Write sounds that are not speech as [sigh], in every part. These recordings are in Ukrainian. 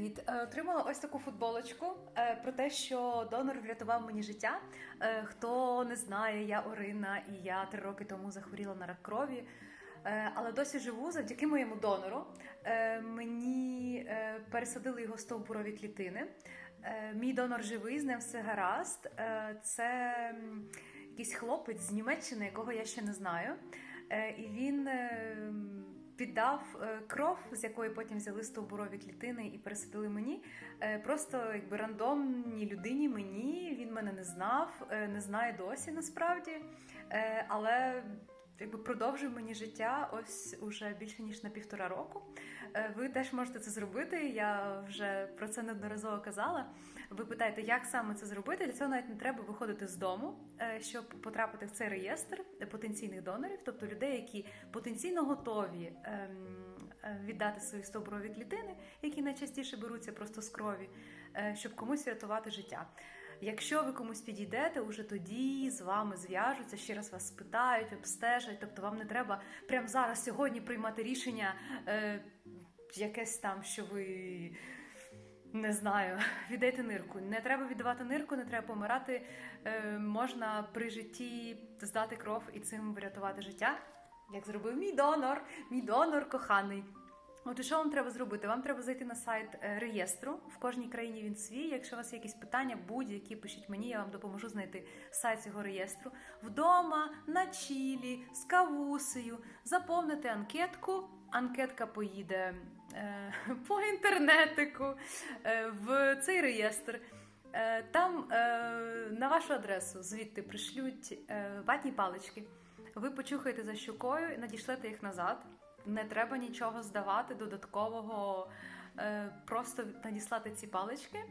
Привіт! Е, Отримала ось таку футболочку е, про те, що донор врятував мені життя. Е, Хто не знає, я Орина, і я три роки тому захворіла на рак крові. Але досі живу завдяки моєму донору. Мені пересадили його стовбурові клітини. Мій донор живий, з ним все гаразд. Це якийсь хлопець з Німеччини, якого я ще не знаю. І він віддав е, кров, з якої потім взяли стовбурові клітини і пересадили мені. Е, Просто якби рандомній людині мені він мене не знав, е, не знає досі насправді. Але якби продовжив мені життя ось уже більше ніж на півтора року. Е, Ви теж можете це зробити. Я вже про це неодноразово казала. Ви питаєте, як саме це зробити? Для цього навіть не треба виходити з дому, е, щоб потрапити в цей реєстр потенційних донорів, тобто людей, які потенційно готові ем, е, віддати свої стовбурові клітини, які найчастіше беруться просто з крові, щоб комусь врятувати життя. Якщо ви комусь підійдете, уже тоді з вами зв'яжуться, ще раз вас спитають, обстежать. Тобто вам не треба прямо зараз сьогодні приймати рішення е, якесь там, що ви. Не знаю, [laughs] віддайте нирку. Не треба віддавати нирку, не треба помирати. Е, можна при житті здати кров і цим врятувати життя, як зробив мій донор, мій донор коханий. От і що вам треба зробити? Вам треба зайти на сайт е, реєстру. В кожній країні він свій. Якщо у вас є якісь питання, будь-які пишіть мені, я вам допоможу знайти сайт цього реєстру. Вдома, на чілі, з кавусею. Заповнити анкетку. Анкетка поїде е, [laughs] по інтернетику е, в цей реєстр. Е, Там е, на вашу адресу звідти пришлють е, ватні палички. Ви почухаєте за щукою надішлете їх назад. Не треба нічого здавати додаткового, е, просто надіслати ці палички.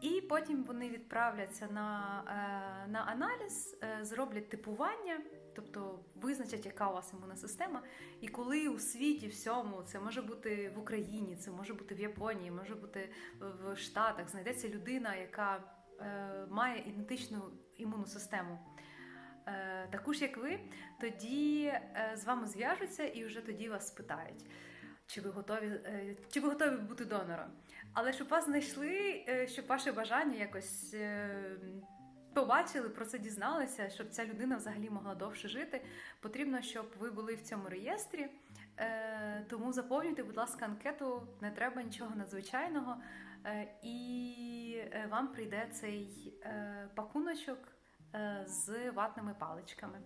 І потім вони відправляться на, е, на аналіз, е, зроблять типування, тобто визначать, яка у вас імунна система. І коли у світі всьому, це може бути в Україні, це може бути в Японії, може бути в Штатах, знайдеться людина, яка має ідентичну імунну систему. Е, Таку ж, як ви, тоді е, з вами зв'яжуться і вже тоді вас спитають, чи ви готові, е, чи ви готові бути донором. Але щоб вас знайшли, щоб ваше бажання якось побачили, про це дізналися, щоб ця людина взагалі могла довше жити, потрібно, щоб ви були в цьому реєстрі. Тому заповнюйте, будь ласка, анкету, не треба нічого надзвичайного. І вам прийде цей пакуночок з ватними паличками.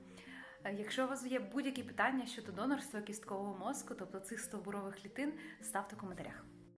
Е, Якщо у вас є будь-які питання щодо донорства кісткового мозку, тобто цих стовбурових клітин, ставте в коментарях.